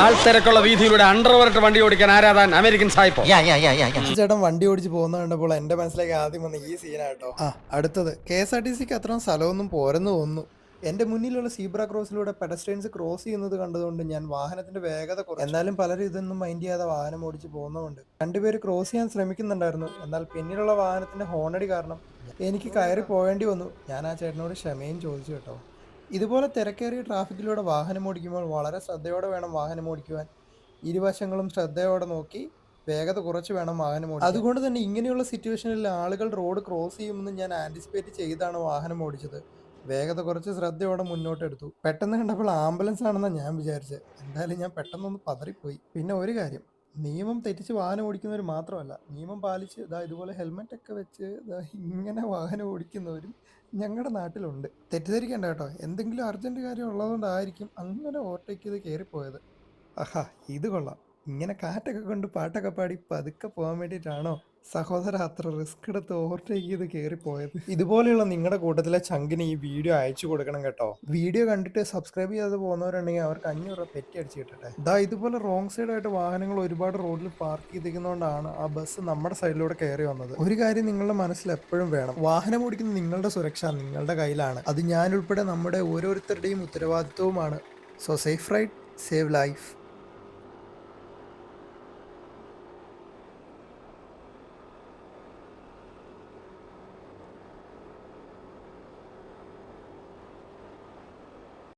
ആൾത്തിരക്കുള്ള വീതിയിലൂടെ അണ്ടർവർട്ട് വണ്ടി ഓടിക്കാൻ ആരാധാൻ അമേരിക്കൻ സായിപ്പോ? യാ യാ യാ യാ യാ ചേട്ടൻ വണ്ടി ഓടിച്ച് പോകുന്ന കണ്ടപ്പോൾ എന്റെ മനസ്സിലേക്ക് ആദ്യം വന്ന ഈ സീനാട്ടോ ആ അടുത്തത്. കെ എസ് ആർ ടി സിക്ക് അത്രയും സ്ഥലമൊന്നും പോരെന്ന് തോന്നുന്നു. എന്റെ മുന്നിലുള്ള സീബ്ര ക്രോസിലൂടെ പെഡസ്ട്രെയിൻസ് ക്രോസ് ചെയ്യുന്നത് കണ്ടതുകൊണ്ട് ഞാൻ വാഹനത്തിന്റെ വേഗത കുറച്ചു. എന്നാലും പലരും ഇതൊന്നും മൈൻഡ് ചെയ്യാതെ വാഹനം ഓടിച്ച് പോകുന്നതുകൊണ്ട് രണ്ടുപേര് ക്രോസ് ചെയ്യാൻ ശ്രമിക്കുന്നുണ്ടായിരുന്നു. എന്നാൽ പിന്നിലുള്ള വാഹനത്തിന്റെ ഹോണടി കാരണം എനിക്ക് കയറി പോകേണ്ടി വന്നു. ഞാൻ ആ ചേട്ടനോട് ക്ഷമയും ചോദിച്ചു കേട്ടോ. ഇതുപോലെ തിരക്കേറിയ ട്രാഫിക്കിലൂടെ വാഹനം ഓടിക്കുമ്പോൾ വളരെ ശ്രദ്ധയോടെ വേണം വാഹനം ഓടിക്കുവാൻ. ഇരുവശങ്ങളും ശ്രദ്ധയോടെ നോക്കി വേഗത കുറച്ച് വേണം വാഹനം ഓടിക്കാൻ. അതുകൊണ്ട് തന്നെ ഇങ്ങനെയുള്ള സിറ്റുവേഷനിൽ ആളുകൾ റോഡ് ക്രോസ് ചെയ്യുമെന്ന് ഞാൻ ആന്റിസിപ്പേറ്റ് ചെയ്താണ് വാഹനം ഓടിച്ചത്. വേഗത കുറച്ച് ശ്രദ്ധയോടെ മുന്നോട്ടെടുത്തു. പെട്ടെന്ന് കണ്ടപ്പോൾ ആംബുലൻസ് ആണെന്നാണ് ഞാൻ വിചാരിച്ചത്. എന്തായാലും ഞാൻ പെട്ടെന്നൊന്ന് പതറിപ്പോയി. പിന്നെ ഒരു കാര്യം നിയമം തെറ്റിച്ച് വാഹനം ഓടിക്കുന്നവർ മാത്രമല്ല നിയമം പാലിച്ച് ഇതാ ഇതുപോലെ ഹെൽമെറ്റ് ഒക്കെ വെച്ച് ഇതാ ഇങ്ങനെ വാഹനം ഓടിക്കുന്നവരും ഞങ്ങളുടെ നാട്ടിലുണ്ട്. തെറ്റിദ്ധരിക്കേണ്ട കേട്ടോ. എന്തെങ്കിലും അർജന്റ് കാര്യം ഉള്ളതുകൊണ്ടായിരിക്കും അങ്ങനെ ഓവർടേക്ക് ചെയ്ത് കയറിപ്പോയത് ആഹാ ഇത് കൊള്ളാം. ഇങ്ങനെ കാറ്റൊക്കെ കൊണ്ട് പാട്ടൊക്കെ പാടി പതുക്കെ പോകാൻ വേണ്ടിയിട്ടാണോ സഹോദര അത്ര റിസ്ക് എടുത്ത് ഓവർടേക്ക് ചെയ്ത് കയറിപ്പോയത്? ഇതുപോലെയുള്ള നിങ്ങളുടെ കൂട്ടത്തിലെ ചങ്കിന് ഈ വീഡിയോ അയച്ചു കൊടുക്കണം കേട്ടോ. വീഡിയോ കണ്ടിട്ട് സബ്സ്ക്രൈബ് ചെയ്യാതെ പോകുന്നവരുണ്ടെങ്കിൽ അവർക്ക് അഞ്ഞൂറ് രൂപ പെറ്റി അടിച്ച് കിട്ടട്ടെ. ഇതാ ഇതുപോലെ റോങ് സൈഡായിട്ട് വാഹനങ്ങൾ ഒരുപാട് റോഡിൽ പാർക്ക് ചെയ്തിരിക്കുന്നതുകൊണ്ടാണ് ആ ബസ് നമ്മുടെ സൈഡിലൂടെ കയറി വന്നത്. ഒരു കാര്യം നിങ്ങളുടെ മനസ്സിൽ എപ്പോഴും വേണം. വാഹനം ഓടിക്കുന്ന നിങ്ങളുടെ സുരക്ഷ നിങ്ങളുടെ കയ്യിലാണ്. അത് ഞാൻ ഉൾപ്പെടെ നമ്മുടെ ഓരോരുത്തരുടെയും ഉത്തരവാദിത്വവുമാണ്. So safe ride save life